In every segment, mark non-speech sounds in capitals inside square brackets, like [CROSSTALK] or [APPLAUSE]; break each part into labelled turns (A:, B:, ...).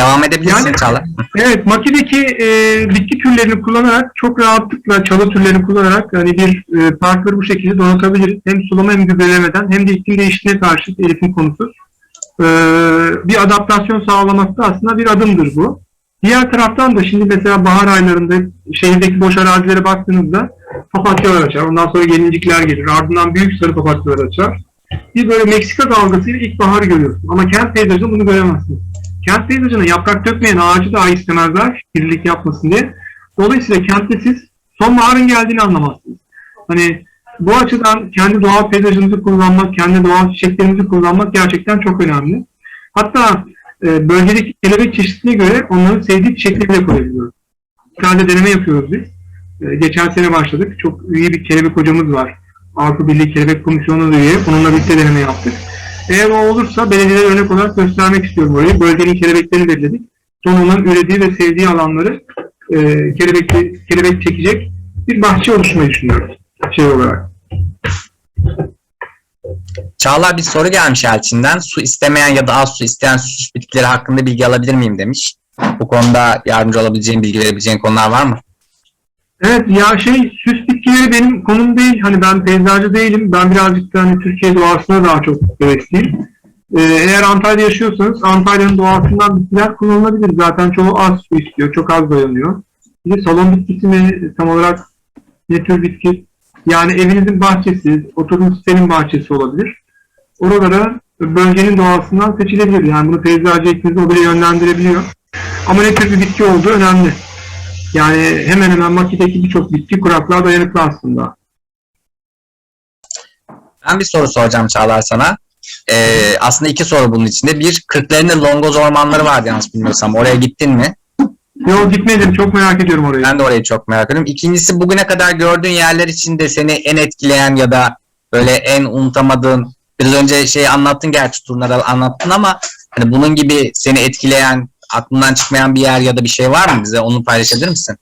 A: Devam edebilirsin
B: Yani-
A: Çağla.
B: Evet, makinedeki e, bitki türlerini kullanarak çok rahatlıkla çalı türlerini kullanarak hani bir e, parkları bu şekilde donatabiliriz. Hem sulama hem gübrelemeden hem de iklim değişikliğine karşı Elif'in konusu. E, bir adaptasyon sağlamakta aslında bir adımdır bu. Diğer taraftan da şimdi mesela bahar aylarında şehirdeki boş arazilere baktığınızda papatyalar açar. Ondan sonra gelincikler gelir. Ardından büyük sarı papatyalar açar. Bir böyle Meksika dalgasıyla ilkbaharı görüyorsun. Ama kent peyzajında bunu göremezsin. Kent peyzajına yaprak dökmeyen ağacı daha istemezler kirlilik yapmasın diye. Dolayısıyla kentte siz sonbaharın geldiğini anlamazsınız. Hani bu açıdan kendi doğal peyzajınızı kullanmak, kendi doğal çiçeklerinizi kullanmak gerçekten çok önemli. Hatta e, bölgedeki kelebek çeşitliliğine göre onların sevdiği çiçekleri de koyabiliyoruz. Bir tane de deneme yapıyoruz biz. E, geçen sene başladık. Çok iyi bir kelebek hocamız var. Avrupa Birliği Kelebek Komisyonu'na üye. Onunla birlikte deneme yaptık. Eğer o olursa belediyeler örnek olarak göstermek istiyorum orayı. Bölgenin kelebeklerini belirledik. Onların ürediği ve sevdiği alanları e, kelebek, kelebek çekecek bir bahçe oluşturmayı düşünüyoruz şey olarak.
A: Çağla bir soru gelmiş Elçin'den. Su istemeyen ya da az su isteyen süs bitkileri hakkında bilgi alabilir miyim demiş. Bu konuda yardımcı olabileceğin, bilgi verebileceğin konular var mı?
B: Evet ya şey süs bitkileri benim konum değil. Hani ben peyzajcı değilim. Ben birazcık da hani Türkiye doğasına daha çok hevesliyim. Ee, eğer Antalya yaşıyorsanız Antalya'nın doğasından bitkiler kullanılabilir. Zaten çoğu az su istiyor. Çok az dayanıyor. Bir de salon bitkisi mi tam olarak ne tür bitki? Yani evinizin bahçesi, oturduğunuz sitenin bahçesi olabilir. Oralara bölgenin doğasından seçilebilir. Yani bunu peyzajcı ekibiniz oraya yönlendirebiliyor. Ama ne tür bir bitki olduğu önemli. Yani hemen hemen makideki birçok bitki kuraklığa dayanıklı aslında.
A: Ben bir soru soracağım Çağlar sana. Ee, aslında iki soru bunun içinde. Bir, Kırklareli'nde Longoz ormanları vardı yanlış bilmiyorsam. Oraya gittin mi?
B: Yok gitmedim. Çok merak ediyorum orayı.
A: Ben de orayı çok merak ediyorum. İkincisi bugüne kadar gördüğün yerler içinde seni en etkileyen ya da böyle en unutamadığın biraz önce şey anlattın gerçi turları anlattın ama hani bunun gibi seni etkileyen aklından çıkmayan bir yer ya da bir şey var mı bize onu paylaşabilir misin?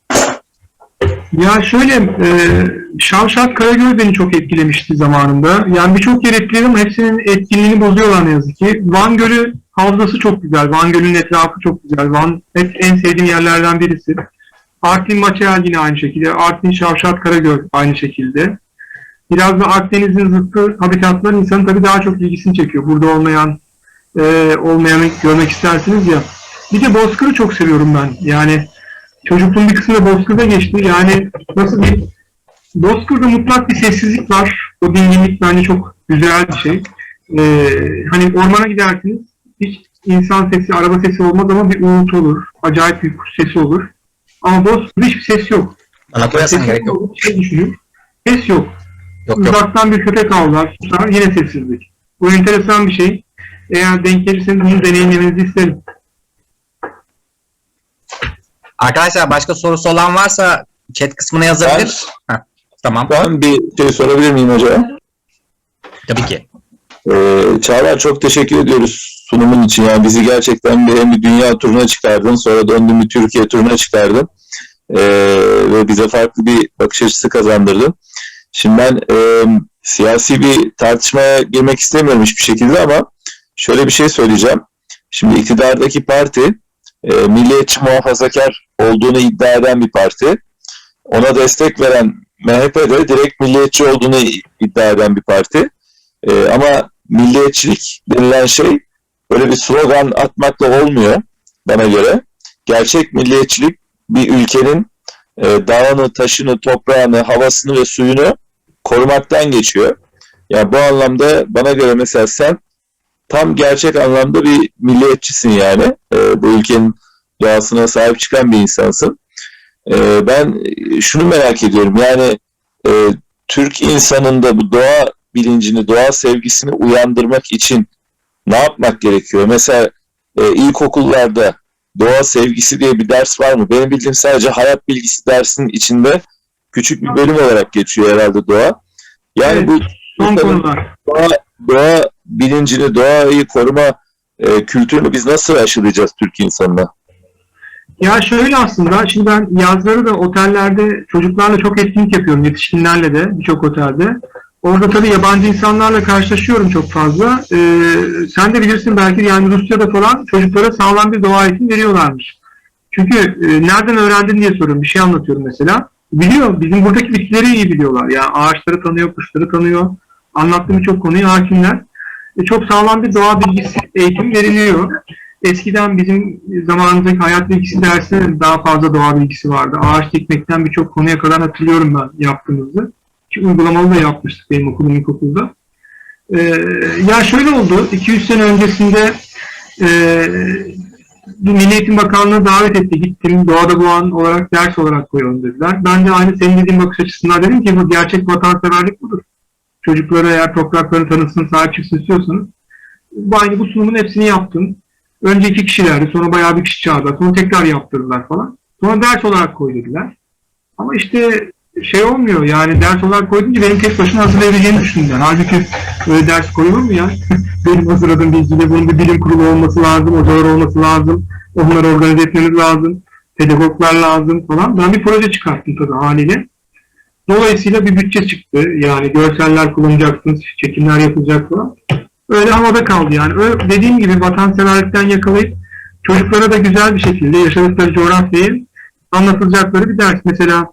B: Ya şöyle, e, Şavşat Karagöl beni çok etkilemişti zamanında. Yani birçok yer etkiledi ama hepsinin etkinliğini bozuyorlar ne yazık ki. Van Gölü havzası çok güzel. Van Gölü'nün etrafı çok güzel. Van hep en sevdiğim yerlerden birisi. Artvin Maçayel yine aynı şekilde. Artvin Şavşat Karagöl aynı şekilde. Biraz da Akdeniz'in zıttı habitatlar insanın tabii daha çok ilgisini çekiyor. Burada olmayan e, olmayanı görmek istersiniz ya. Bir de Bozkır'ı çok seviyorum ben. Yani çocukluğum bir kısmı da Bozkır'da geçti. Yani nasıl bir Bozkır'da mutlak bir sessizlik var. O dinginlik bence çok güzel bir şey. Ee, hani ormana gidersiniz hiç insan sesi, araba sesi olmaz ama bir uğultu olur. Acayip bir kuş sesi olur. Ama Bozkır'da hiçbir ses yok.
A: Bana koyarsan gerek yok.
B: Şey düşünün. Ses yok.
A: Yok yok.
B: Uzaktan bir köpek avlar, susar, yine sessizlik. Bu enteresan bir şey. Eğer denk gelirseniz bunu deneyimlemenizi isterim.
C: Arkadaşlar başka sorusu olan varsa chat kısmına yazabilir. Heh, tamam.
D: Ben bir şey sorabilir miyim hocam?
C: Tabii ki.
D: Ee, Çağlar çok teşekkür ediyoruz sunumun için. Yani bizi gerçekten bir, hem bir dünya turuna çıkardın, sonra döndün bir Türkiye turuna çıkardın. Ee, ve bize farklı bir bakış açısı kazandırdın. Şimdi ben e, siyasi bir tartışmaya girmek istemiyorum hiçbir şekilde ama şöyle bir şey söyleyeceğim. Şimdi iktidardaki parti e, milliyetçi muhafazakar olduğunu iddia eden bir parti. Ona destek veren MHP de direkt milliyetçi olduğunu iddia eden bir parti. Ee, ama milliyetçilik denilen şey böyle bir slogan atmakla olmuyor bana göre. Gerçek milliyetçilik bir ülkenin e, dağını, taşını, toprağını, havasını ve suyunu korumaktan geçiyor. Yani bu anlamda bana göre mesela sen tam gerçek anlamda bir milliyetçisin yani. E, bu ülkenin doğasına sahip çıkan bir insansın. E, ben şunu merak ediyorum yani e, Türk insanında bu doğa bilincini, doğa sevgisini uyandırmak için ne yapmak gerekiyor? Mesela e, ilkokullarda doğa sevgisi diye bir ders var mı? Benim bildiğim sadece hayat bilgisi dersinin içinde küçük bir bölüm olarak geçiyor herhalde doğa. Yani
B: Evet,
D: bu
B: Son konular.
D: doğa, doğa bilincini, doğayı koruma e, kültürünü biz nasıl aşılayacağız Türk insanına?
B: Ya şöyle aslında, şimdi ben yazları da otellerde çocuklarla çok etkinlik yapıyorum, yetişkinlerle de birçok otelde. Orada tabii yabancı insanlarla karşılaşıyorum çok fazla. Ee, sen de bilirsin belki yani Rusya'da falan çocuklara sağlam bir doğa eğitimi veriyorlarmış. Çünkü e, nereden öğrendin diye soruyorum. Bir şey anlatıyorum mesela. Biliyor. Bizim buradaki bitkileri iyi biliyorlar. Yani ağaçları tanıyor, kuşları tanıyor. Anlattığım birçok konuyu hakimler. E, çok sağlam bir doğa bilgisi eğitim veriliyor. Eskiden bizim zamanımızdaki hayat bilgisi dersinde daha fazla doğa bilgisi vardı. Ağaç dikmekten birçok konuya kadar hatırlıyorum ben yaptığımızı. Ki uygulamalı da yapmıştık benim okulum ilkokulda. Ee, ya şöyle oldu. 200 sene öncesinde e, Milli Eğitim Bakanlığı davet etti. Gittim doğada bu an olarak ders olarak koyalım dediler. Ben de aynı senin dediğin bakış açısından dedim ki bu gerçek vatanseverlik budur. Çocuklara eğer topraklarını tanısın, sahip çıksın istiyorsanız bu aynı bu sunumun hepsini yaptım. Önce iki kişilerdi, sonra bayağı bir kişi çağırdılar, sonra tekrar yaptırdılar falan. Sonra ders olarak koy dediler. Ama işte şey olmuyor yani ders olarak koydunca benim tek başına hazırlayabileceğini düşündüm. Halbuki öyle ders koyulur mu ya? [LAUGHS] benim hazırladığım bilgiyle bunun bir bilim kurulu olması lazım, hocalar olması lazım, onları organize etmemiz lazım, pedagoglar lazım falan. Ben bir proje çıkarttım tabii haliyle. Dolayısıyla bir bütçe çıktı. Yani görseller kullanacaksınız, çekimler yapılacak falan. Öyle havada kaldı yani. Öyle dediğim gibi vatanseverlikten yakalayıp çocuklara da güzel bir şekilde yaşadıkları coğrafyayı anlatılacakları bir ders. Mesela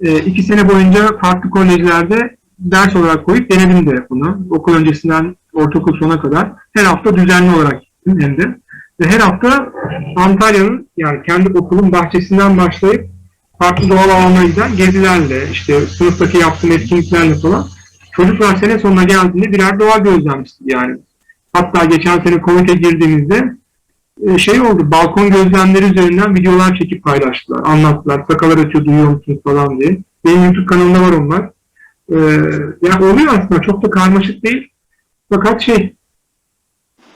B: e, iki sene boyunca farklı kolejlerde ders olarak koyup denedim de bunu. Okul öncesinden ortaokul sona kadar her hafta düzenli olarak gittim hem de. Ve her hafta Antalya'nın yani kendi okulun bahçesinden başlayıp farklı doğal alanlara gezilerle, işte sınıftaki yaptığım etkinliklerle falan çocuklar sene sonuna geldiğinde birer doğa gözlemcisi yani. Hatta geçen sene Covid'e girdiğimizde e, şey oldu, balkon gözlemleri üzerinden videolar çekip paylaştılar, anlattılar. Sakalar açıyor, duyuyor musunuz falan diye. Benim YouTube kanalımda var onlar. Ee, yani oluyor aslında, çok da karmaşık değil. Fakat şey,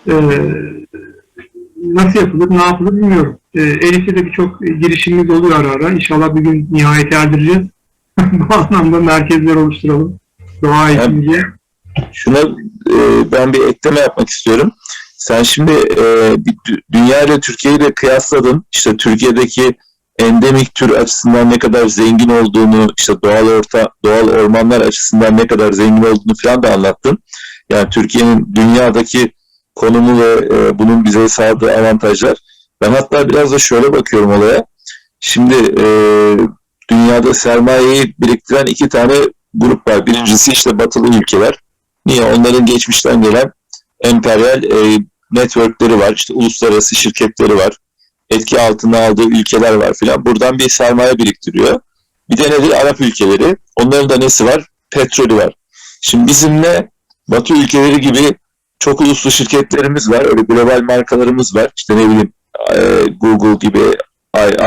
B: e, nasıl yapılır, ne yapılır bilmiyorum. E, Elif'le de birçok girişimimiz oluyor ara ara. İnşallah bir gün nihayete erdireceğiz. [LAUGHS] Bu anlamda merkezler oluşturalım. Doğa eğitimiye.
D: Şuna e, ben bir ekleme yapmak istiyorum. Sen şimdi e, dünya ile Türkiye'yi de kıyasladın. İşte Türkiye'deki endemik tür açısından ne kadar zengin olduğunu, işte doğal orta, doğal ormanlar açısından ne kadar zengin olduğunu falan da anlattın. Yani Türkiye'nin dünyadaki konumu ve e, bunun bize sağladığı avantajlar. Ben hatta biraz da şöyle bakıyorum olaya. Şimdi e, dünyada sermayeyi biriktiren iki tane grup var. Birincisi işte batılı ülkeler. Niye? Onların geçmişten gelen emperyal e, networkleri var. işte uluslararası şirketleri var. Etki altına aldığı ülkeler var filan. Buradan bir sermaye biriktiriyor. Bir de nedir? Arap ülkeleri. Onların da nesi var? Petrolü var. Şimdi bizimle Batı ülkeleri gibi çok uluslu şirketlerimiz var. Öyle global markalarımız var. İşte ne bileyim e, Google gibi,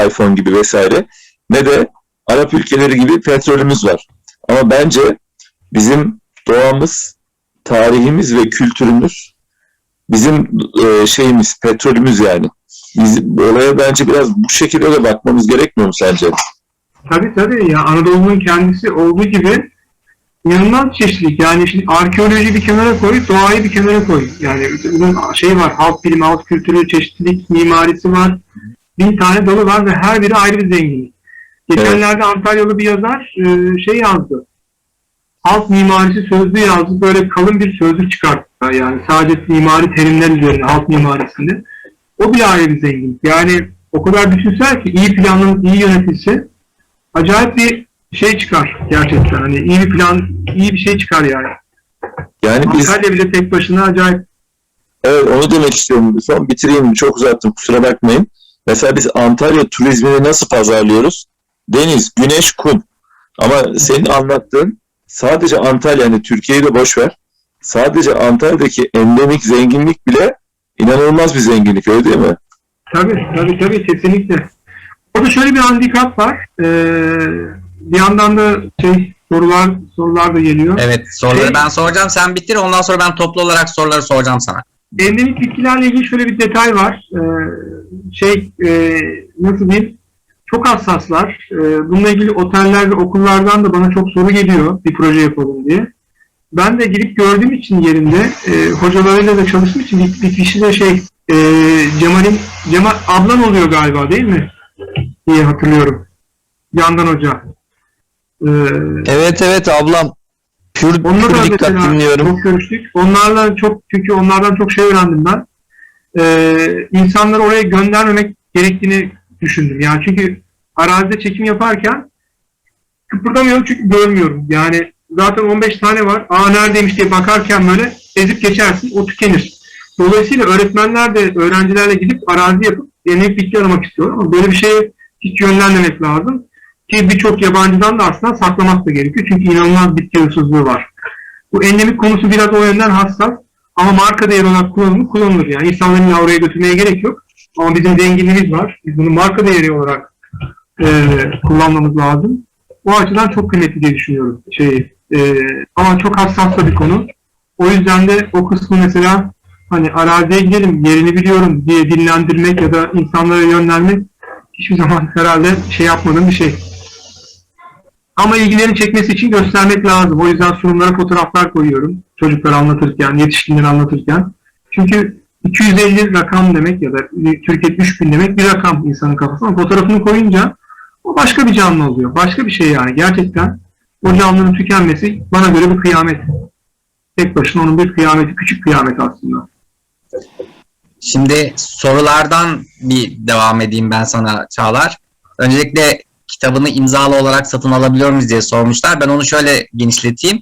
D: iPhone gibi vesaire. Ne de Arap ülkeleri gibi petrolümüz var. Ama bence bizim doğamız, tarihimiz ve kültürümüz bizim e, şeyimiz, petrolümüz yani. Biz olaya bence biraz bu şekilde de bakmamız gerekmiyor mu sence?
B: Tabii tabii ya Anadolu'nun kendisi olduğu gibi inanılmaz çeşitlilik. Yani şimdi arkeoloji bir kenara koy, doğayı bir kenara koy. Yani bunun şey var, halk bilimi, halk kültürü, çeşitlilik, mimarisi var. Bin tane dalı var ve her biri ayrı bir zenginlik. Geçenlerde Antalyalı bir yazar e, şey yazdı. Halk mimarisi sözlüğü yazdı. Böyle kalın bir sözlük çıkarttı. Yani sadece mimari terimler üzerine halk mimarisinde. O bile ayrı bir zenginlik. Yani o kadar düşünsel ki iyi planlanıp iyi yönetilse acayip bir şey çıkar gerçekten. Hani iyi bir plan, iyi bir şey çıkar yani.
D: Yani biz
B: Antalya bile tek başına acayip.
D: Evet onu demek istiyorum. Son bitireyim çok uzattım kusura bakmayın. Mesela biz Antalya turizmini nasıl pazarlıyoruz? Deniz, güneş, kum. Ama senin anlattığın sadece Antalya yani Türkiye'yi de boş ver. Sadece Antalya'daki endemik zenginlik bile inanılmaz bir zenginlik öyle değil mi?
B: Tabii tabii tabii kesinlikle. Orada şöyle bir handikap var. Ee, bir yandan da şey sorular sorular da geliyor.
A: Evet soruları
B: Şey-
A: ben soracağım sen bitir ondan sonra ben toplu olarak soruları soracağım sana.
B: Endemik bitkilerle ilgili şöyle bir detay var. Ee, şey e, nasıl diyeyim? Çok hassaslar. Ee, bununla ilgili oteller ve okullardan da bana çok soru geliyor bir proje yapalım diye. Ben de gidip gördüğüm için yerinde e, hocalarıyla da çalıştığım için bir, bir kişi de şey e, Cemal'in Cemal ablan oluyor galiba değil mi? diye hatırlıyorum. Yandan hoca. Ee,
E: Evet evet ablam. Pür,
B: Onunla
E: pür
B: da
E: dikkat dinliyorum.
B: çok görüştük. Onlarla çok çünkü onlardan çok şey öğrendim ben. Ee, insanları oraya göndermemek gerektiğini düşündüm. Yani çünkü arazide çekim yaparken kıpırdamıyorum çünkü görmüyorum. Yani zaten 15 tane var. Aa neredeymiş diye bakarken böyle ezip geçersin. O tükenir. Dolayısıyla öğretmenler de öğrencilerle gidip arazi yapıp yemek bitki aramak istiyor. Ama böyle bir şeye hiç yönlenmemek lazım. Ki birçok yabancıdan da aslında saklamak da gerekiyor. Çünkü inanılmaz bitki hırsızlığı var. Bu endemik konusu biraz o yönden hassas. Ama marka değeri olarak kullanılır, kullanılır. Yani insanların oraya götürmeye gerek yok. Ama bizim zenginliğimiz var. Biz bunu marka değeri olarak e, kullanmamız lazım. O açıdan çok kıymetli diye düşünüyorum. Şey, e, ama çok hassas da bir konu. O yüzden de o kısmı mesela hani araziye gidelim, yerini biliyorum diye dinlendirmek ya da insanlara yönlendirmek hiçbir zaman herhalde şey yapmadığım bir şey. Ama ilgilerini çekmesi için göstermek lazım. O yüzden sunumlara fotoğraflar koyuyorum. Çocuklar anlatırken, yetişkinler anlatırken. Çünkü 250 rakam demek ya da Türkiye 3000 demek bir rakam insanın kafasına. Fotoğrafını koyunca o başka bir canlı oluyor. Başka bir şey yani. Gerçekten o canlının tükenmesi bana göre bir kıyamet. Tek başına onun bir kıyameti, küçük kıyamet aslında.
A: Şimdi sorulardan bir devam edeyim ben sana Çağlar. Öncelikle kitabını imzalı olarak satın alabiliyor muyuz diye sormuşlar. Ben onu şöyle genişleteyim.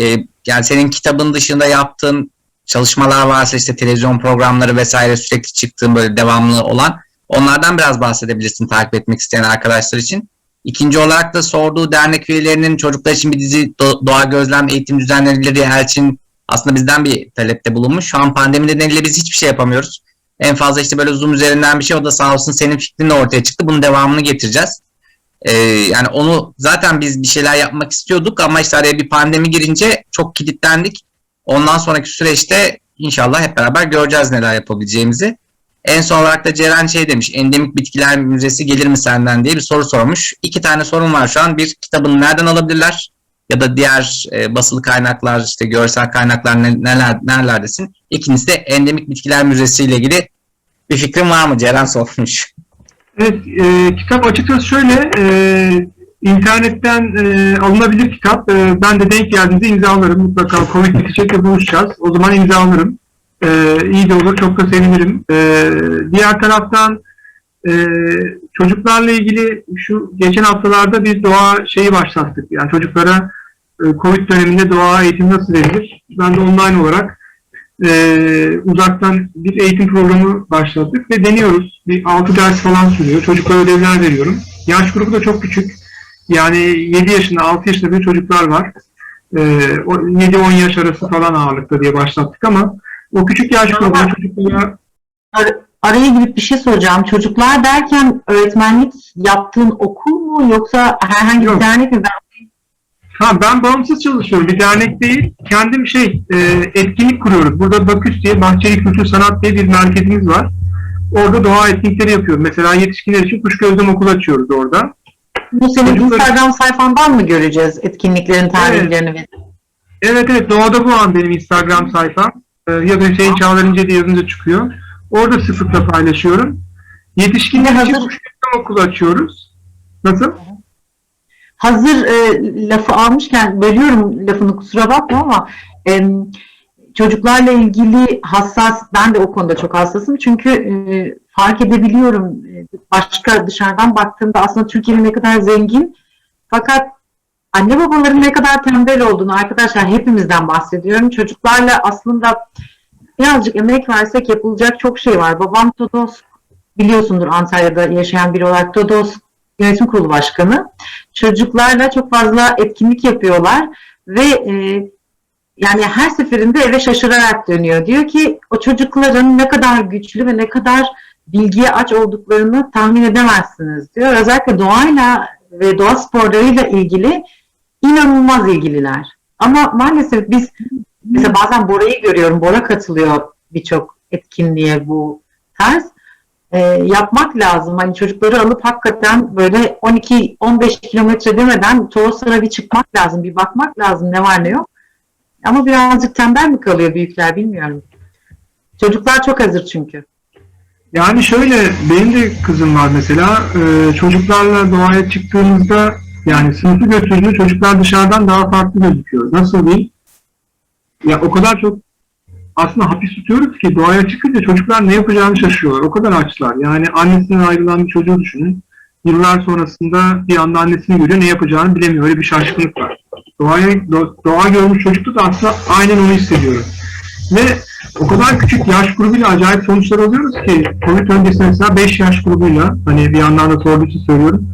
A: Ee, yani senin kitabın dışında yaptığın çalışmalar varsa işte televizyon programları vesaire sürekli çıktığın böyle devamlı olan onlardan biraz bahsedebilirsin takip etmek isteyen arkadaşlar için. İkinci olarak da sorduğu dernek üyelerinin çocuklar için bir dizi do- doğa gözlem eğitim düzenlenebilir diye Elçin aslında bizden bir talepte bulunmuş. Şu an pandemi nedeniyle biz hiçbir şey yapamıyoruz. En fazla işte böyle Zoom üzerinden bir şey o da sağ olsun senin fikrinle ortaya çıktı. Bunun devamını getireceğiz. Ee, yani onu zaten biz bir şeyler yapmak istiyorduk ama işte araya bir pandemi girince çok kilitlendik. Ondan sonraki süreçte inşallah hep beraber göreceğiz neler yapabileceğimizi. En son olarak da Ceren şey demiş, endemik bitkiler müzesi gelir mi senden diye bir soru sormuş. İki tane sorun var şu an. Bir, kitabını nereden alabilirler? Ya da diğer e, basılı kaynaklar, işte görsel kaynaklar ne- neler, nerelerdesin? İkincisi de endemik bitkiler müzesi ile ilgili bir fikrin var mı? Ceren sormuş.
B: Evet, e, kitap açıkçası şöyle, e, internetten e, alınabilir kitap. E, ben de denk geldiğinde imzalarım. Mutlaka Covid bitecek ve buluşacağız. O zaman imzalarım. E, iyi de olur, çok da sevinirim. E, diğer taraftan e, çocuklarla ilgili şu geçen haftalarda bir doğa şeyi başlattık. Yani çocuklara e, Covid döneminde doğa eğitimi nasıl verilir? Ben de online olarak e, uzaktan bir eğitim programı başlattık ve deniyoruz. Bir 6 ders falan sürüyor. Çocuklara ödevler veriyorum. Yaş grubu da çok küçük. Yani 7 yaşında, 6 yaşında bir çocuklar var. E, o 7-10 yaş arası falan ağırlıkta diye başlattık ama o küçük yaş grubu çocuklara
F: Ar- araya girip bir şey soracağım. Çocuklar derken öğretmenlik yaptığın okul mu yoksa herhangi bir dernek mi? Ben
B: Ha ben bağımsız çalışıyorum. Bir dernek değil. Kendim şey e, etkinlik kuruyoruz. Burada Baküs diye Bahçeli Kültür Sanat diye bir merkezimiz var. Orada doğa etkinlikleri yapıyoruz. Mesela yetişkinler için kuş gözlem okulu açıyoruz orada.
F: bu senin
B: Çocuklar-
F: Instagram sayfandan mı göreceğiz etkinliklerin tarihlerini ve
B: Evet evet Doğada Bu An benim Instagram sayfam. E, ya da Hüseyin Çağlar İnce diye yazınca çıkıyor. Orada sıklıkla paylaşıyorum. Yetişkinler için kuş gözlem okulu açıyoruz. Nasıl?
F: Hazır e, lafı almışken bölüyorum lafını kusura bakma ama e, çocuklarla ilgili hassas, ben de o konuda çok hassasım çünkü e, fark edebiliyorum e, başka dışarıdan baktığımda aslında Türkiye'nin ne kadar zengin fakat anne babaların ne kadar tembel olduğunu arkadaşlar hepimizden bahsediyorum. Çocuklarla aslında birazcık emek versek yapılacak çok şey var. Babam Todos biliyorsundur Antalya'da yaşayan biri olarak Todos Yönetim Kurulu Başkanı çocuklarla çok fazla etkinlik yapıyorlar ve e, yani her seferinde eve şaşırarak dönüyor. Diyor ki o çocukların ne kadar güçlü ve ne kadar bilgiye aç olduklarını tahmin edemezsiniz diyor. Özellikle doğayla ve doğa sporlarıyla ilgili inanılmaz ilgililer. Ama maalesef biz mesela bazen Bora'yı görüyorum. Bora katılıyor birçok etkinliğe bu tarz e, yapmak lazım. Hani çocukları alıp hakikaten böyle 12-15 kilometre demeden Toroslara bir çıkmak lazım, bir bakmak lazım ne var ne yok. Ama birazcık tembel mi kalıyor büyükler bilmiyorum. Çocuklar çok hazır çünkü.
B: Yani şöyle benim de kızım var mesela Ee, çocuklarla doğaya çıktığımızda Yani sınıfı götürdüğünde çocuklar dışarıdan daha farklı gözüküyor. Nasıl diyeyim? Ya o kadar çok aslında hapis tutuyoruz ki doğaya çıkınca çocuklar ne yapacağını şaşırıyorlar. O kadar açlar. Yani annesinden ayrılan bir çocuğu düşünün. Yıllar sonrasında bir anda annesini görüyor ne yapacağını bilemiyor. Öyle bir şaşkınlık var. Doğaya, do- doğa görmüş çocukta da aslında aynen onu hissediyorum. Ve o kadar küçük yaş grubuyla acayip sonuçlar alıyoruz ki Covid öncesi mesela 5 yaş grubuyla hani bir yandan da sorduğu söylüyorum.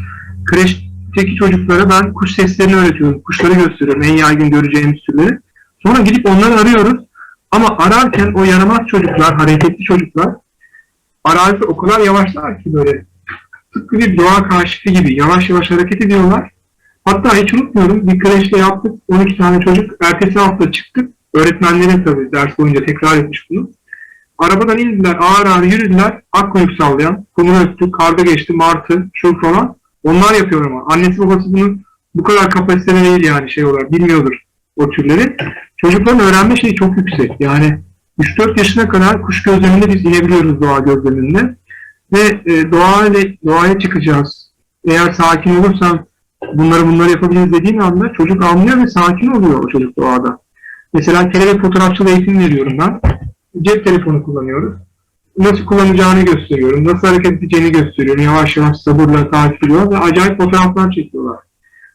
B: Kreşteki çocuklara ben kuş seslerini öğretiyorum. Kuşları gösteriyorum. En yaygın göreceğimiz türleri. Sonra gidip onları arıyoruz. Ama ararken o yaramaz çocuklar, hareketli çocuklar arazide o kadar yavaşlar ki böyle tıpkı bir doğa karşıtı gibi yavaş yavaş hareket ediyorlar. Hatta hiç unutmuyorum bir kreşte yaptık 12 tane çocuk. Ertesi hafta çıktık. Öğretmenlerin tabii ders boyunca tekrar etmiş bunu. Arabadan indiler, ağır ağır yürüdüler. Akkuyruk sallayan, kumru öptü, karda geçti, martı, şu falan. Onlar yapıyor ama. Annesi babası bunun bu kadar kapasiteli değil yani şey olarak. Bilmiyordur o türleri. Çocukların öğrenme şeyi çok yüksek. Yani 3-4 yaşına kadar kuş gözleminde biz inebiliyoruz doğa gözleminde. Ve e, doğayla, doğaya çıkacağız. Eğer sakin olursan bunları bunları yapabiliriz dediğin anda çocuk anlıyor ve sakin oluyor o çocuk doğada. Mesela kelebek fotoğrafçılığı eğitim veriyorum ben. Cep telefonu kullanıyoruz. Nasıl kullanacağını gösteriyorum. Nasıl hareket edeceğini gösteriyorum. Yavaş yavaş sabırla takip ediyor ve acayip fotoğraflar çekiyorlar.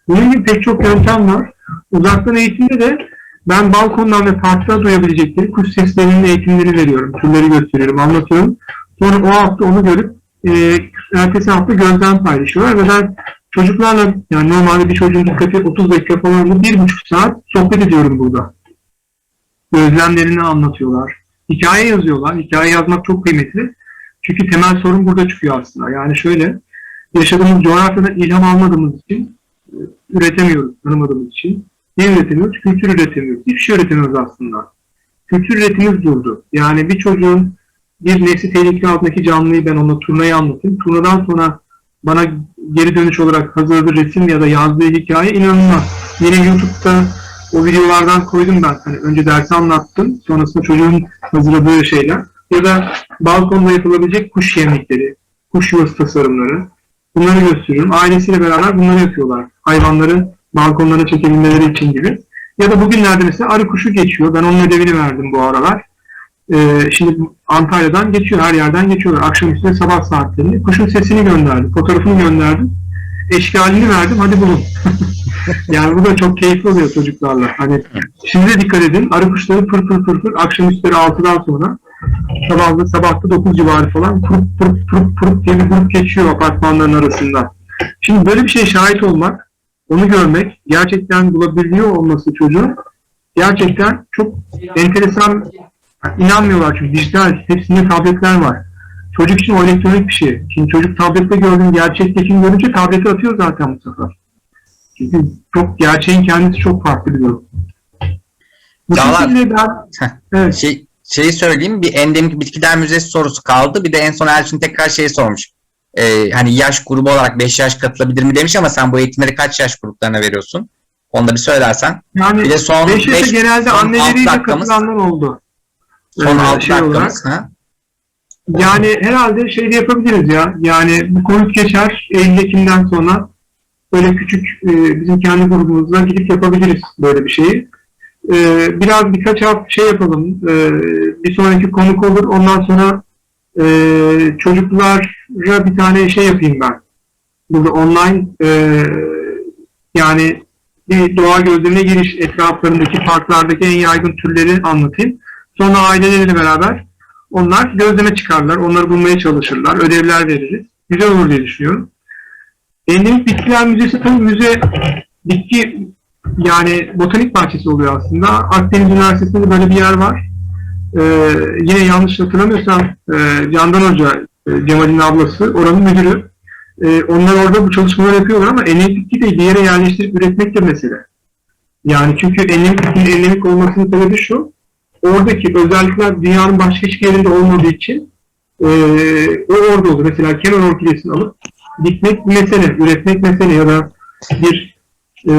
B: Bunun gibi pek çok yöntem var. Uzaktan eğitimde de ben balkondan ve parkta duyabilecekleri kuş seslerinin eğitimleri veriyorum. Türleri gösteriyorum, anlatıyorum. Sonra o hafta onu görüp e, ertesi hafta gözlem paylaşıyorlar ve ben çocuklarla yani normalde bir çocuğun dikkati 30 dakika falan bir buçuk saat sohbet ediyorum burada. Gözlemlerini anlatıyorlar. Hikaye yazıyorlar. Hikaye yazmak çok kıymetli. Çünkü temel sorun burada çıkıyor aslında. Yani şöyle, yaşadığımız coğrafyadan ilham almadığımız için e, üretemiyoruz, tanımadığımız için. Ne üretemiyoruz? Kültür üretemiyoruz. Hiçbir şey üretemiyoruz aslında. Kültür üretimimiz durdu. Yani bir çocuğun bir nesli tehlike altındaki canlıyı ben ona turnayı anlatayım. Turnadan sonra bana geri dönüş olarak hazırladığı resim ya da yazdığı hikaye inanılmaz. Yine YouTube'da o videolardan koydum ben. Hani önce dersi anlattım. Sonrasında çocuğun hazırladığı şeyler. Ya da balkonda yapılabilecek kuş yemekleri, kuş yuvası tasarımları. Bunları gösteriyorum. Ailesiyle beraber bunları yapıyorlar. Hayvanları balkonlara çekebilmeleri için gibi. Ya da bugünlerde mesela arı kuşu geçiyor. Ben onun ödevini verdim bu aralar. Ee, şimdi Antalya'dan geçiyor, her yerden geçiyorlar. Akşamüstü sabah saatlerinde. Kuşun sesini gönderdim, fotoğrafını gönderdim. Eşkalini verdim, hadi bulun. [LAUGHS] yani bu da çok keyifli oluyor çocuklarla. Hani şimdi de dikkat edin, arı kuşları pır pır pır pır akşamüstleri 6'dan sonra sabahlı sabahta 9 civarı falan pırp pırp pırp pırp diye bir grup geçiyor apartmanların arasında. Şimdi böyle bir şeye şahit olmak, onu görmek, gerçekten bulabiliyor olması çocuğun gerçekten çok enteresan inanmıyorlar çünkü dijital hepsinde tabletler var. Çocuk için o elektronik bir şey. Şimdi çocuk tablette gördüğün gerçektekini görünce tableti atıyor zaten bu sefer. Çünkü çok gerçeğin kendisi çok farklı bir durum. Bu ben evet,
A: Şey, şeyi söyleyeyim bir endemik bitkiler müzesi sorusu kaldı. Bir de en son Elçin tekrar şey sormuş. Ee, hani yaş grubu olarak 5 yaş katılabilir mi demiş ama sen bu eğitimleri kaç yaş gruplarına veriyorsun? Onu da bir söylersen.
B: yani
A: Bir de son
B: 5 yaşa
A: beş-
B: genelde anneleriyle katılanlar oldu.
A: Son
B: Ee,
A: 6
B: şey olarak.
A: dakikamız. Ha?
B: Yani herhalde şey de yapabiliriz ya. Yani bu Covid geçer Eylül Ekim'den sonra böyle küçük e, bizim kendi grubumuzla gidip yapabiliriz böyle bir şeyi. E, biraz birkaç hafta şey yapalım. E, bir sonraki konuk olur. Ondan sonra e, çocuklara bir tane şey yapayım ben. Burada online e, yani bir doğa gözlemine giriş etraflarındaki parklardaki en yaygın türleri anlatayım. Sonra aileleriyle beraber onlar gözleme çıkarlar, onları bulmaya çalışırlar, ödevler veririz. Güzel olur diye düşünüyorum. Endemik Bitkiler Müzesi tabii müze bitki yani botanik bahçesi oluyor aslında. Akdeniz Üniversitesi'nde böyle bir yer var. Ee, yine yanlış hatırlamıyorsam e, Candan Hoca, e, Cemal'in ablası, oranın müdürü. E, onlar orada bu çalışmaları yapıyorlar ama endemik bitki de bir yere yerleştirip üretmek de mesele. Yani çünkü endemik bitkinin endemik olmasının sebebi şu, oradaki özellikler dünyanın başka hiçbir yerinde olmadığı için e, o orada olur. Mesela kenar orkidesini alıp dikmek mesele, üretmek mesele ya da bir e,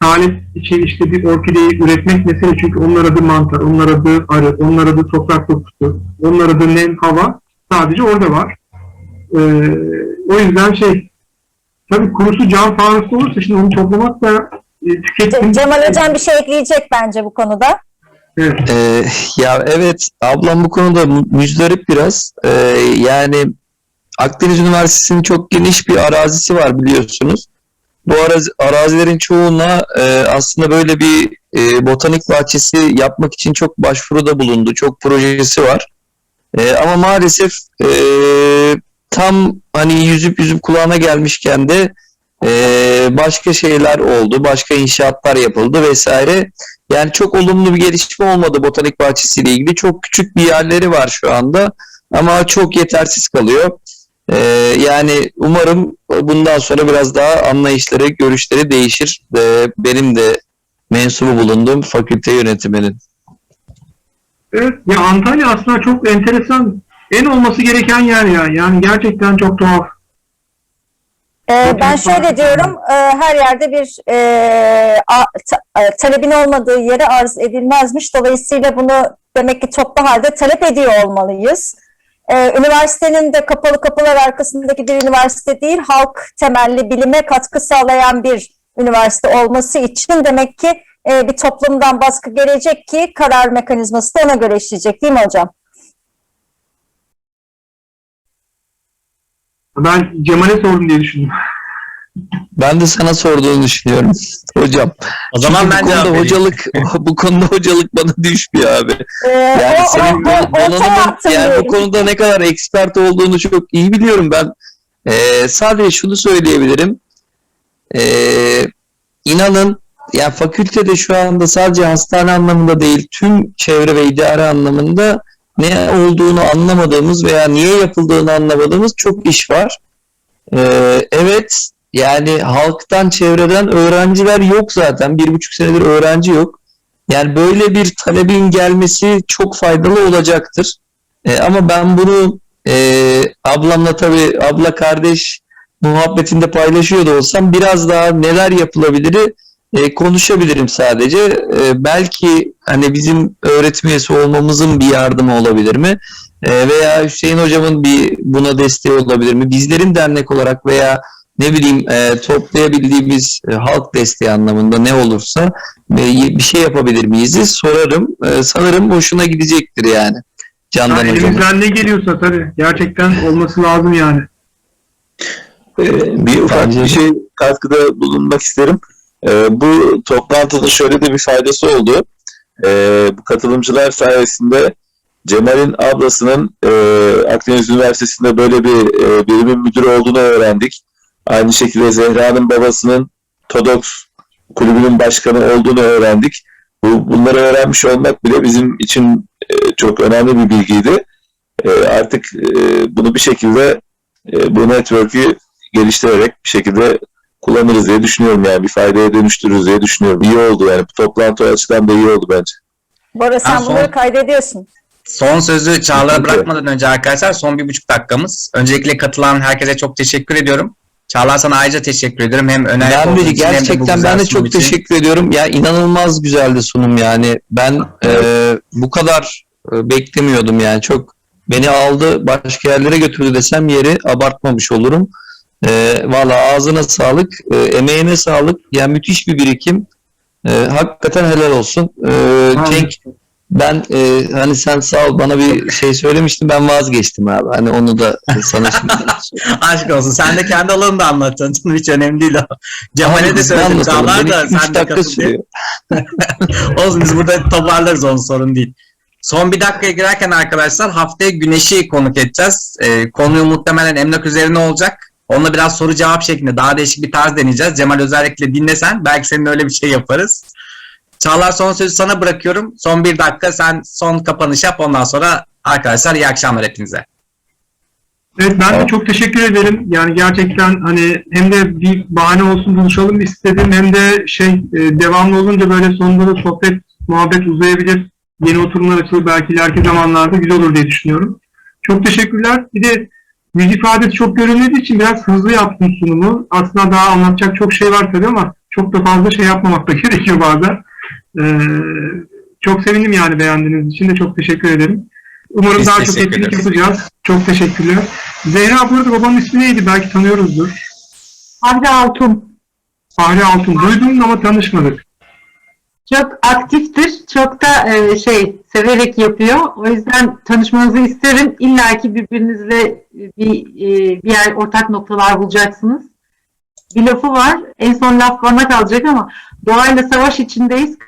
B: talep için işte bir orkideyi üretmek mesele çünkü onlar adı mantar, onlar adı arı, onlar adı toprak dokusu, onlar adı nem, hava sadece orada var. E, o yüzden şey tabii kurusu cam fanusu olursa şimdi onu toplamak da e, tüketim.
G: Ce- Cemal Hocam bir şey ekleyecek bence bu konuda.
B: Evet.
E: Ee, ya evet ablam bu konuda müzdarip biraz. Ee, yani Akdeniz Üniversitesi'nin çok geniş bir arazisi var biliyorsunuz. Bu arazi, arazilerin çoğuna e, aslında böyle bir e, botanik bahçesi yapmak için çok başvuruda bulundu. Çok projesi var. E, ama maalesef e, tam hani yüzüp yüzüp kulağına gelmişken de e, başka şeyler oldu. Başka inşaatlar yapıldı vesaire. Yani çok olumlu bir gelişme olmadı botanik bahçesiyle ilgili. Çok küçük bir yerleri var şu anda ama çok yetersiz kalıyor. Ee, yani umarım bundan sonra biraz daha anlayışları, görüşleri değişir. Ee, benim de mensubu bulunduğum fakülte yönetiminin.
B: Evet. Ya Antalya aslında çok enteresan. En olması gereken yer ya. Yani gerçekten çok tuhaf.
G: Ee, ben şöyle diyorum, e, her yerde bir e, a- ta- e, talebin olmadığı yere arz edilmezmiş. Dolayısıyla bunu demek ki toplu halde talep ediyor olmalıyız. Ee, üniversitenin de kapalı kapılar arkasındaki bir üniversite değil, halk temelli bilime katkı sağlayan bir üniversite olması için demek ki e, bir toplumdan baskı gelecek ki karar mekanizması da ona göre işleyecek değil mi hocam?
B: Ben Cemal'e sordum diye düşündüm.
E: Ben de sana sorduğunu düşünüyorum hocam.
A: O zaman
E: Çünkü
A: ben
E: bu konuda hocalık [LAUGHS] bu konuda hocalık bana düşmüyor abi.
G: Ee,
E: Yani
G: o-
E: senin
G: o- o-
E: donanımın yani bu konuda ne kadar expert olduğunu çok iyi biliyorum ben. Ee, sadece şunu söyleyebilirim. Ee, inanın ya fakültede şu anda sadece hastane anlamında değil tüm çevre ve idare anlamında ne olduğunu anlamadığımız veya niye yapıldığını anlamadığımız çok iş var. Ee, evet yani halktan çevreden öğrenciler yok zaten. Bir buçuk senedir öğrenci yok. Yani böyle bir talebin gelmesi çok faydalı olacaktır. E, ama ben bunu e, ablamla tabii abla kardeş muhabbetinde paylaşıyor da olsam biraz daha neler yapılabilir e, konuşabilirim sadece. E, belki hani bizim öğretim üyesi olmamızın bir yardımı olabilir mi? E, veya Hüseyin hocamın bir buna desteği olabilir mi? Bizlerin dernek olarak veya ne bileyim e, toplayabildiğimiz e, halk desteği anlamında ne olursa e, bir şey yapabilir miyiz? Sorarım. E, sanırım hoşuna gidecektir yani. Candan
B: Yani
E: hocam.
B: elimizden ne geliyorsa tabii. Gerçekten olması lazım yani.
E: Ee,
D: bir ufak
E: Bence
D: bir şey katkıda bulunmak isterim. Ee, bu toplantının şöyle de bir faydası oldu. Ee, bu katılımcılar sayesinde Cemal'in ablasının e, Akdeniz Üniversitesi'nde böyle bir e, birimin müdürü olduğunu öğrendik. Aynı şekilde Zehra'nın babasının TODOX kulübünün başkanı olduğunu öğrendik. Bu, bunları öğrenmiş olmak bile bizim için e, çok önemli bir bilgiydi. E, artık e, bunu bir şekilde e, bu network'ü geliştirerek bir şekilde kullanırız diye düşünüyorum yani bir faydaya dönüştürürüz diye düşünüyorum. İyi oldu yani bu toplantı açıdan da iyi oldu bence.
G: Bora sen
A: son-
G: bunları kaydediyorsun.
A: Son sözü Çağlar'a bırakmadan önce arkadaşlar son bir buçuk dakikamız. Öncelikle katılan herkese çok teşekkür ediyorum. Çağlar sana ayrıca teşekkür ederim. Hem önerdi
E: Ben de
A: için hem
E: gerçekten
A: güzel
E: ben de çok
A: için.
E: teşekkür ediyorum. Ya inanılmaz güzeldi sunum yani. Ben e, bu kadar e, beklemiyordum yani. Çok beni aldı başka yerlere götürdü desem yeri abartmamış olurum. E, Valla ağzına sağlık, e, emeğine sağlık. Yani müthiş bir birikim. E, hakikaten helal olsun. E, Cenk ben e, hani sen sağ ol bana bir şey söylemiştin ben vazgeçtim abi. Hani onu da sana şimdi [LAUGHS]
A: Aşk olsun. Sen de kendi alanını da anlatacaksın. [LAUGHS] Hiç önemli değil o. Cemal'e de söyledim. Çağlar da sen de katıl
E: sürüyor. [LAUGHS]
A: Olsun biz burada toparlarız onu sorun değil. Son bir dakikaya girerken arkadaşlar haftaya Güneş'i konuk edeceğiz. Ee, konuyu muhtemelen emlak üzerine olacak. Onunla biraz soru cevap şeklinde daha değişik bir tarz deneyeceğiz. Cemal özellikle dinlesen belki senin öyle bir şey yaparız. Çağlar son sözü sana bırakıyorum. Son bir dakika sen son kapanış yap ondan sonra arkadaşlar iyi akşamlar hepinize.
B: Evet ben de çok teşekkür ederim. Yani gerçekten hani hem de bir bahane olsun buluşalım istedim hem de şey e, devamlı olunca böyle sonunda da sohbet, muhabbet uzayabilir. Yeni oturumlar açılır belki ileriki zamanlarda güzel olur diye düşünüyorum. Çok teşekkürler. Bir de yüz ifadesi çok görünmediği için biraz hızlı yaptım sunumu. Aslında daha anlatacak çok şey var tabii ama çok da fazla şey yapmamak da [LAUGHS] gerekiyor bazen. Ee, çok sevindim yani beğendiğiniz için de çok teşekkür ederim. Umarım
A: Biz
B: daha çok etkinlik
A: ederiz.
B: yapacağız. Çok teşekkürler. Zehra burada babanın ismi neydi? Belki tanıyoruzdur.
F: Fahri Altun.
B: Fahri Altun. Duydum ama tanışmadık.
F: Çok aktiftir. Çok da e, şey severek yapıyor. O yüzden tanışmanızı isterim. İlla ki birbirinizle bir, e, bir yer ortak noktalar bulacaksınız. Bir lafı var. En son laf bana kalacak ama doğayla savaş içindeyiz.